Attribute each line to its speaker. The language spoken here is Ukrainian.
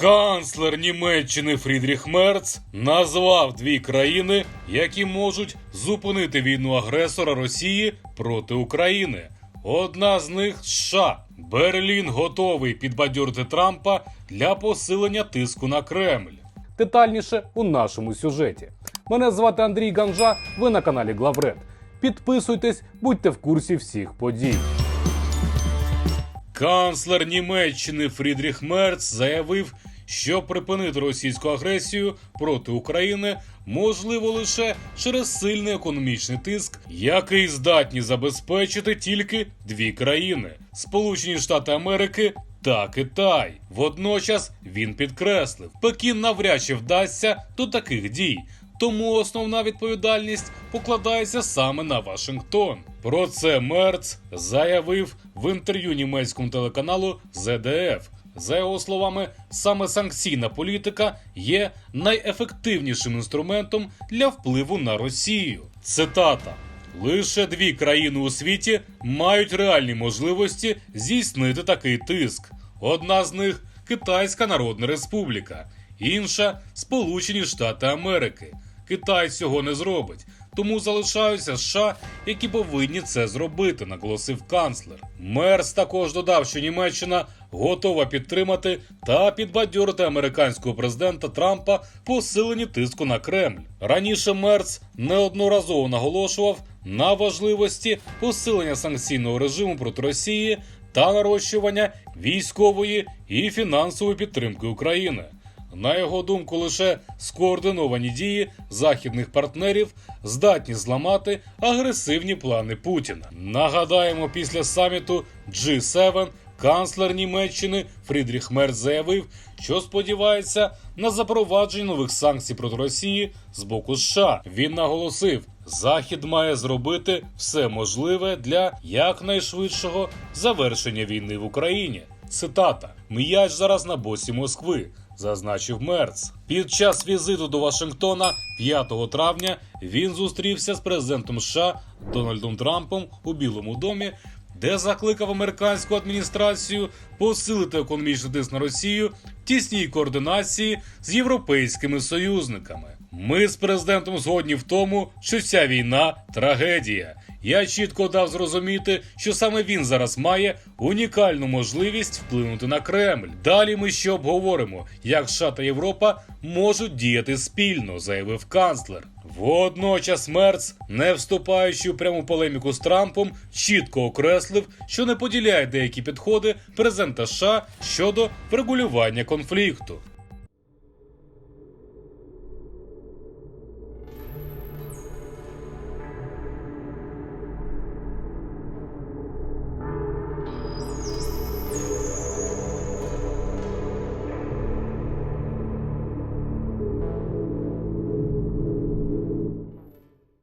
Speaker 1: Канцлер Німеччини Фрідріх Мерц назвав дві країни, які можуть зупинити війну агресора Росії проти України. Одна з них США. Берлін готовий підбадьорити Трампа для посилення тиску на Кремль.
Speaker 2: Детальніше у нашому сюжеті. Мене звати Андрій Ганжа. Ви на каналі Главред. Підписуйтесь, будьте в курсі всіх подій.
Speaker 1: Канцлер Німеччини Фрідріх Мерц заявив, що припинити російську агресію проти України можливо лише через сильний економічний тиск, який здатні забезпечити тільки дві країни: Сполучені Штати Америки. Та Китай. Водночас він підкреслив, Пекін навряд чи вдасться до таких дій, тому основна відповідальність покладається саме на Вашингтон. Про це Мерц заявив в інтерв'ю німецькому телеканалу ZDF. За його словами, саме санкційна політика є найефективнішим інструментом для впливу на Росію. Цитата. Лише дві країни у світі мають реальні можливості здійснити такий тиск. Одна з них Китайська Народна Республіка, інша Сполучені Штати Америки. Китай цього не зробить, тому залишаються США, які повинні це зробити, наголосив канцлер. Мерс також додав, що Німеччина готова підтримати та підбадьорити американського президента Трампа посиленні тиску на Кремль. Раніше Мерц неодноразово наголошував на важливості посилення санкційного режиму проти Росії та нарощування військової і фінансової підтримки України. На його думку, лише скоординовані дії західних партнерів здатні зламати агресивні плани Путіна. Нагадаємо, після саміту G7 канцлер Німеччини Фрідріх Мерц заявив, що сподівається на запровадження нових санкцій проти Росії з боку США. Він наголосив, Захід має зробити все можливе для якнайшвидшого завершення війни в Україні. Цитата: М'яч зараз на боці Москви. Зазначив Мерц. Під час візиту до Вашингтона 5 травня він зустрівся з президентом США Дональдом Трампом у Білому домі, де закликав американську адміністрацію посилити економічний тиск на Росію в тісній координації з європейськими союзниками. Ми з президентом згодні в тому, що ця війна трагедія. Я чітко дав зрозуміти, що саме він зараз має унікальну можливість вплинути на Кремль. Далі ми ще обговоримо, як США та Європа можуть діяти спільно, заявив канцлер. Водночас Мерц, не вступаючи у пряму полеміку з Трампом, чітко окреслив, що не поділяє деякі підходи президента США щодо врегулювання конфлікту.